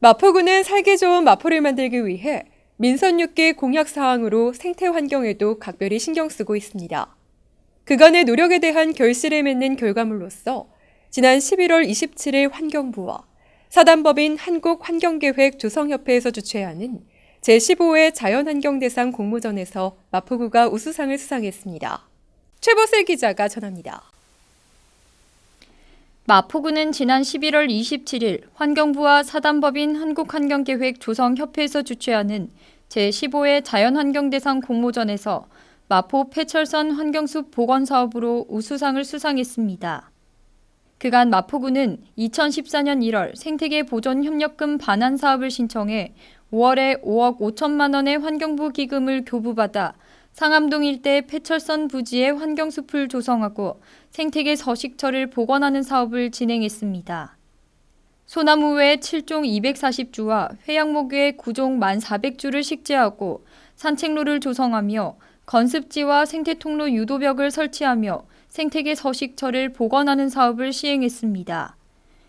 마포구는 살기 좋은 마포를 만들기 위해 민선 6기 공약 사항으로 생태 환경에도 각별히 신경 쓰고 있습니다. 그간의 노력에 대한 결실을 맺는 결과물로서 지난 11월 27일 환경부와 사단법인 한국환경계획 조성협회에서 주최하는 제15회 자연환경대상 공모전에서 마포구가 우수상을 수상했습니다. 최보슬 기자가 전합니다. 마포구는 지난 11월 27일 환경부와 사단법인 한국환경계획 조성협회에서 주최하는 제15회 자연환경대상 공모전에서 마포 폐철선 환경숲 복원 사업으로 우수상을 수상했습니다. 그간 마포구는 2014년 1월 생태계 보존 협력금 반환 사업을 신청해 5월에 5억 5천만 원의 환경부 기금을 교부받아 상암동 일대 폐철선 부지에 환경숲을 조성하고 생태계 서식처를 복원하는 사업을 진행했습니다. 소나무 외 7종 240주와 회양목 외 9종 1,400주를 식재하고 산책로를 조성하며 건습지와 생태통로 유도벽을 설치하며 생태계 서식처를 복원하는 사업을 시행했습니다.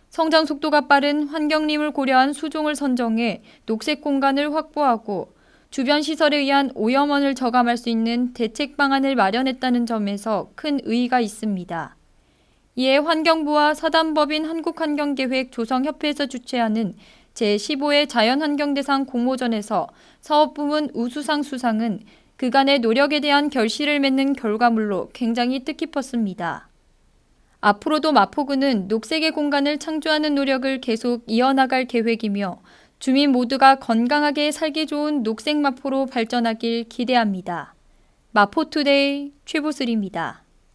성장 속도가 빠른 환경림을 고려한 수종을 선정해 녹색 공간을 확보하고 주변 시설에 의한 오염원을 저감할 수 있는 대책 방안을 마련했다는 점에서 큰 의의가 있습니다. 이에 환경부와 사단법인 한국환경계획 조성협회에서 주최하는 제15회 자연환경대상 공모전에서 사업부문 우수상 수상은 그간의 노력에 대한 결실을 맺는 결과물로 굉장히 뜻깊었습니다. 앞으로도 마포구는 녹색의 공간을 창조하는 노력을 계속 이어나갈 계획이며 주민 모두가 건강하게 살기 좋은 녹색 마포로 발전하길 기대합니다. 마포투데이 최보슬입니다.